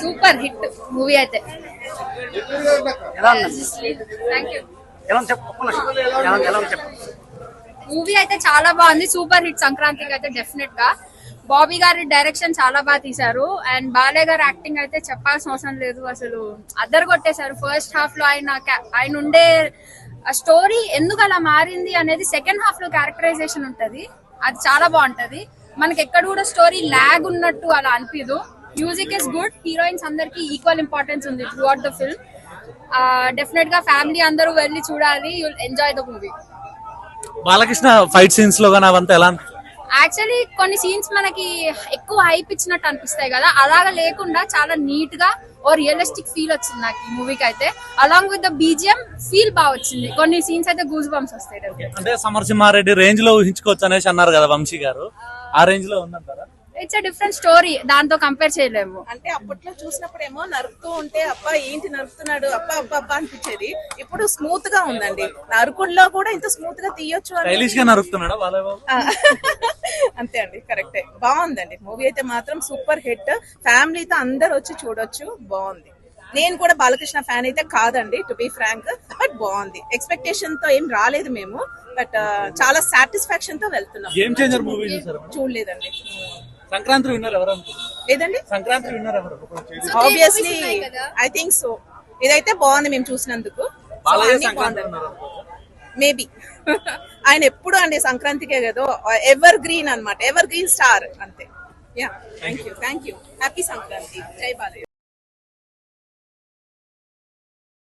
Super hit movie అయితే. Movie అయితే చాలా బాగుంది. సూపర్ హిట్ సంక్రాంతికి అయితే డెఫినెట్గా. బాబీ గారి డైరెక్షన్ చాలా బాగా తీశారు. అండ్ బాలయ్య గారి యాక్టింగ్ అయితే చెప్పాల్సిన అవసరం లేదు. అసలు అద్దరు కొట్టేశారు. ఫస్ట్ హాఫ్లో ఆయన ఆయన ఉండే స్టోరీ ఎందుకు అలా మారింది అనేది సెకండ్ హాఫ్లో క్యారెక్టరైజేషన్ ఉంటది. అది చాలా బాగుంటది. మనకి ఎక్కడ కూడా స్టోరీ ల్యాగ్ ఉన్నట్టు అలా అనిపించదు మ్యూజిక్ ఇస్ గుడ్ హీరోయిన్స్ అందరికి ఈక్వల్ ఇంపార్టెన్స్ ఉంది త్రూ అవుట్ ద ఫిల్మ్ డెఫినెట్గా ఫ్యామిలీ అందరూ వెళ్ళి చూడాలి. You'll enjoy the movie Balakrishna fight సీన్స్లో కానీ అవంతా ఎలా? యాక్చువల్లీ కొన్ని సీన్స్ మనకి ఎక్కువ హైప్ ఇచ్చినట్టు అనిపిస్తాయి కదా. అలాగా లేకుండా చాలా నీట్గా ఓ రియలిస్టిక్ ఫీల్ వచ్చింది నాకు ఈ మూవీకి అయితే. Along with the BGM feel బాగా వచ్చింది. కొన్ని సీన్స్ అయితే గూస్ బంప్స్ వస్తాయి అంటే సమరసింహారెడ్డి రేంజ్లో ఊహించుకోవచ్చు అనేసి అన్నారు కదా వంశీ గారు. ఆ రేంజ్లో ఉందంటారా? ఇట్స్ అ డిఫరెంట్ స్టోరీ దాంతో కంపేర్ చేయలేము. అంటే అప్పట్లో చూసినప్పుడేమో నరుకుతూ ఉంటే అబ్బా ఏంటి నరుకుతున్నాడు? అబ్బా అబ్బా అబ్బా అనిపించేది. ఇప్పుడు స్మూత్గా ఉందండి. నరుకుల్లో కూడా ఇంత స్మూత్గా తీయొచ్చు అని స్టైలిష్గా నరుకుతున్నాడా బాలయ్య బాబు? ఆ, అంతే అండి కరెక్టే బాగుందండి. మూవీ అయితే మాత్రం సూపర్ హిట్ ఫ్యామిలీతో అందరు వచ్చి చూడొచ్చు. బాగుంది. నేను కూడా బాలకృష్ణ ఫ్యాన్ అయితే కాదండి టు బి ఫ్రాంక్ బట్ బాగుంది. ఎక్స్పెక్టేషన్తో ఏం రాలేదు మేము బట్ చాలా సాటిస్ఫాక్షన్తో వెళ్తున్నాం చూడలేదండి. సంక్రాంతి విన్నర్ ఎవరు? లేదండి సంక్రాంతి విన్నర్ ఎవరు? ఆబ్వియస్లీ. ఐ థింక్ సో ఇదైతే బాగుంది మేము చూసినందుకు. మేబీ ఆయన ఎప్పుడు అండి సంక్రాంతికే కదా? ఎవర్ గ్రీన్ అన్నమాట ఎవర్ గ్రీన్ స్టార్ అంతే yeah thank you thank you happy Sankranti. జై బాలయ్య.